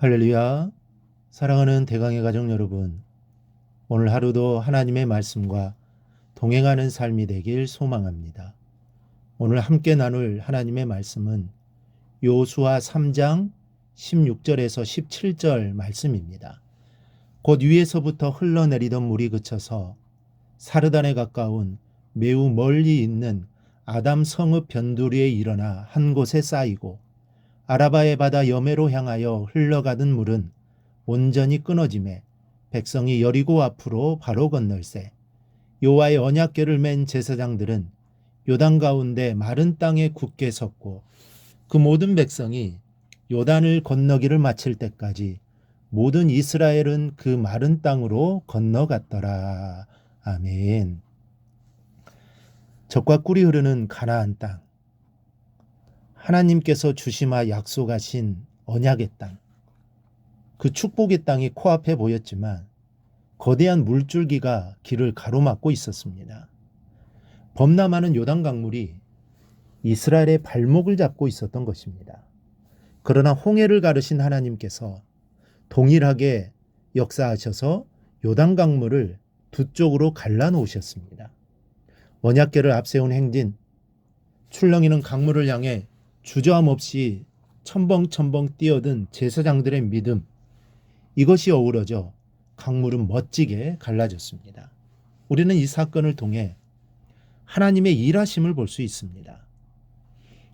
할렐루야. 사랑하는 대강의 가족 여러분. 오늘 하루도 하나님의 말씀과 동행하는 삶이 되길 소망합니다. 오늘 함께 나눌 하나님의 말씀은 요수아 3장 16절에서 17절 말씀입니다. 곧 위에서부터 흘러내리던 물이 그쳐서 사르단에 가까운 매우 멀리 있는 아담 성읍 변두리에 일어나 한 곳에 쌓이고 아라바의 바다 여매로 향하여 흘러가던 물은 온전히 끊어짐에 백성이 여리고 앞으로 바로 건널세 요와의 언약궤를 맨 제사장들은 요단 가운데 마른 땅에 굳게 섰고 그 모든 백성이 요단을 건너기를 마칠 때까지 모든 이스라엘은 그 마른 땅으로 건너갔더라. 아멘. 적과 꿀이 흐르는 가나안 땅. 하나님께서 주시마 약속하신 언약의 땅. 그 축복의 땅이 코앞에 보였지만 거대한 물줄기가 길을 가로막고 있었습니다. 범람하는 요단 강물이 이스라엘의 발목을 잡고 있었던 것입니다. 그러나 홍해를 가르신 하나님께서 동일하게 역사하셔서 요단 강물을 두 쪽으로 갈라 놓으셨습니다. 언약궤를 앞세운 행진, 출렁이는 강물을 향해 주저함 없이 첨벙첨벙 뛰어든 제사장들의 믿음, 이것이 어우러져 강물은 멋지게 갈라졌습니다. 우리는 이 사건을 통해 하나님의 일하심을 볼 수 있습니다.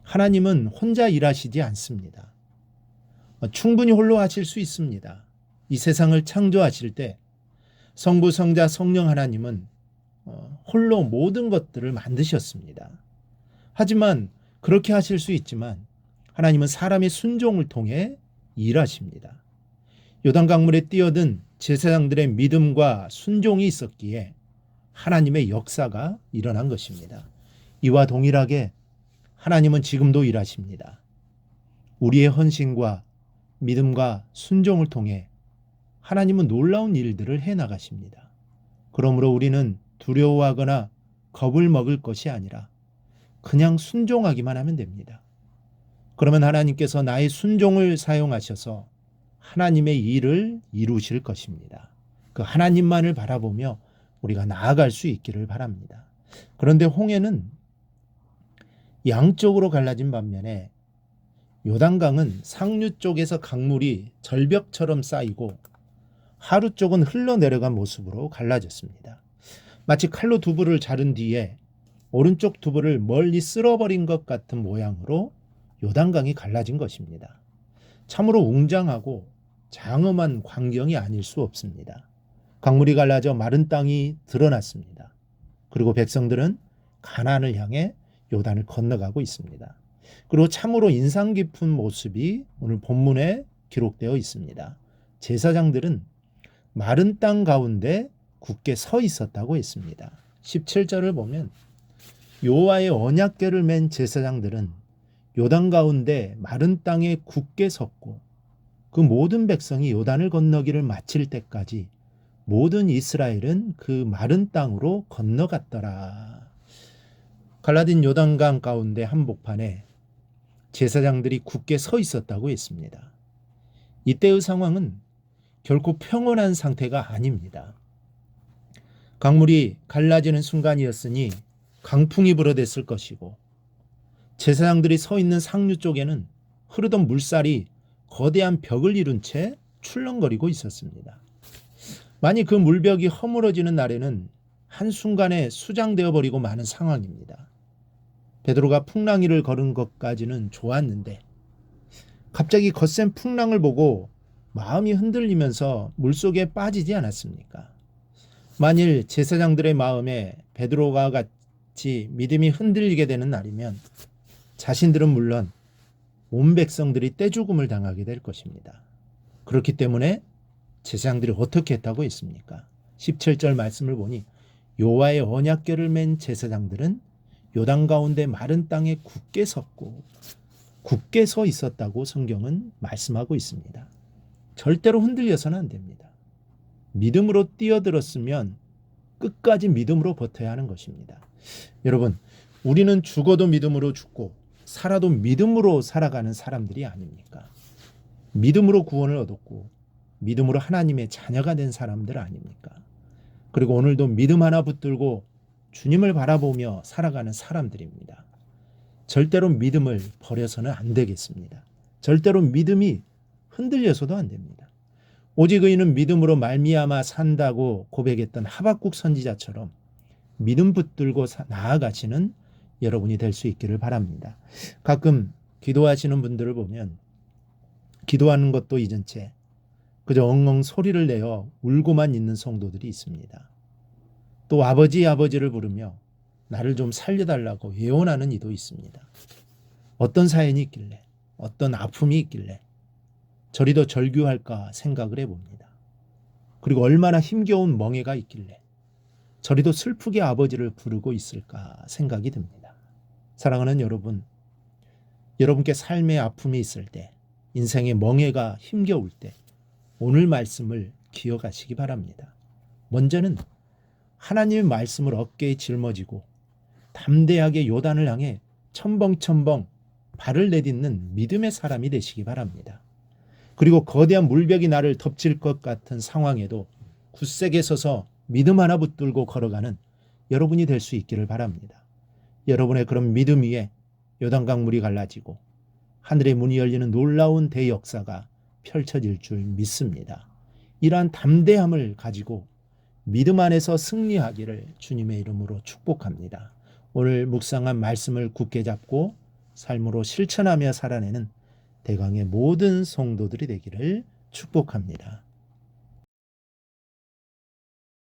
하나님은 혼자 일하시지 않습니다. 충분히 홀로 하실 수 있습니다. 이 세상을 창조하실 때 성부, 성자, 성령 하나님은 어, 홀로 모든 것들을 만드셨습니다. 하지만 그렇게 하실 수 있지만 하나님은 사람의 순종을 통해 일하십니다. 요단 강물에 뛰어든 제사장들의 믿음과 순종이 있었기에 하나님의 역사가 일어난 것입니다. 이와 동일하게 하나님은 지금도 일하십니다. 우리의 헌신과 믿음과 순종을 통해 하나님은 놀라운 일들을 해 나가십니다. 그러므로 우리는 두려워하거나 겁을 먹을 것이 아니라 그냥 순종하기만 하면 됩니다. 그러면 하나님께서 나의 순종을 사용하셔서 하나님의 일을 이루실 것입니다. 그 하나님만을 바라보며 우리가 나아갈 수 있기를 바랍니다. 그런데 홍해는 양쪽으로 갈라진 반면에 요단강은 상류 쪽에서 강물이 절벽처럼 쌓이고 하루 쪽은 흘러내려간 모습으로 갈라졌습니다. 마치 칼로 두부를 자른 뒤에 오른쪽 두부를 멀리 쓸어버린 것 같은 모양으로 요단강이 갈라진 것입니다. 참으로 웅장하고 장엄한 광경이 아닐 수 없습니다. 강물이 갈라져 마른 땅이 드러났습니다. 그리고 백성들은 가나안을 향해 요단을 건너가고 있습니다. 그리고 참으로 인상 깊은 모습이 오늘 본문에 기록되어 있습니다. 제사장들은 마른 땅 가운데 굳게 서 있었다고 했습니다. 17절을 보면 요와의 언약궤를 맨 제사장들은 요단 가운데 마른 땅에 굳게 섰고 그 모든 백성이 요단을 건너기를 마칠 때까지 모든 이스라엘은 그 마른 땅으로 건너갔더라. 갈라딘 요단강 가운데 한복판에 제사장들이 굳게 서 있었다고 했습니다. 이때의 상황은 결코 평온한 상태가 아닙니다. 강물이 갈라지는 순간이었으니 강풍이 불어댔을 것이고 제사장들이 서 있는 상류 쪽에는 흐르던 물살이 거대한 벽을 이룬 채 출렁거리고 있었습니다. 만약 그 물벽이 허물어지는 날에는 한순간에 수장되어 버리고 마는 상황입니다. 베드로가 풍랑이를 걸은 것까지는 좋았는데 갑자기 거센 풍랑을 보고 마음이 흔들리면서 물속에 빠지지 않았습니까? 만일 제사장들의 마음에 베드로가 같이 믿음이 흔들리게 되는 날이면 자신들은 물론 온 백성들이 떼죽음을 당하게 될 것입니다. 그렇기 때문에 제사장들이 어떻게 했다고 했습니까? 17절 말씀을 보니 요와의 언약궤를 맨 제사장들은 요단 가운데 마른 땅에 굳게 섰고 굳게 서 있었다고 성경은 말씀하고 있습니다. 절대로 흔들려서는 안 됩니다. 믿음으로 뛰어들었으면 끝까지 믿음으로 버텨야 하는 것입니다. 여러분, 우리는 죽어도 믿음으로 죽고 살아도 믿음으로 살아가는 사람들이 아닙니까? 믿음으로 구원을 얻었고 믿음으로 하나님의 자녀가 된 사람들 아닙니까? 그리고 오늘도 믿음 하나 붙들고 주님을 바라보며 살아가는 사람들입니다. 절대로 믿음을 버려서는 안 되겠습니다. 절대로 믿음이 흔들려서도 안 됩니다. 오직 의인은 믿음으로 말미암아 산다고 고백했던 하박국 선지자처럼 믿음 붙들고 사- 나아가시는 여러분이 될 수 있기를 바랍니다. 가끔 기도하시는 분들을 보면 기도하는 것도 잊은 채 그저 엉엉 소리를 내어 울고만 있는 성도들이 있습니다. 또 아버지 아버지를 부르며 나를 좀 살려달라고 예언하는 이도 있습니다. 어떤 사연이 있길래 어떤 아픔이 있길래 저리 더 절규할까 생각을 해봅니다. 그리고 얼마나 힘겨운 멍해가 있길래 저리도 슬프게 아버지를 부르고 있을까 생각이 듭니다. 사랑하는 여러분, 여러분께 삶의 아픔이 있을 때, 인생의 멍해가 힘겨울 때, 오늘 말씀을 기억하시기 바랍니다. 먼저는 하나님의 말씀을 어깨에 짊어지고 담대하게 요단을 향해 첨벙첨벙 발을 내딛는 믿음의 사람이 되시기 바랍니다. 그리고 거대한 물벽이 나를 덮칠 것 같은 상황에도 굳세게 서서 믿음 하나 붙들고 걸어가는 여러분이 될 수 있기를 바랍니다. 여러분의 그런 믿음 위에 요단강 물이 갈라지고 하늘의 문이 열리는 놀라운 대역사가 펼쳐질 줄 믿습니다. 이러한 담대함을 가지고 믿음 안에서 승리하기를 주님의 이름으로 축복합니다. 오늘 묵상한 말씀을 굳게 잡고 삶으로 실천하며 살아내는 대강의 모든 성도들이 되기를 축복합니다.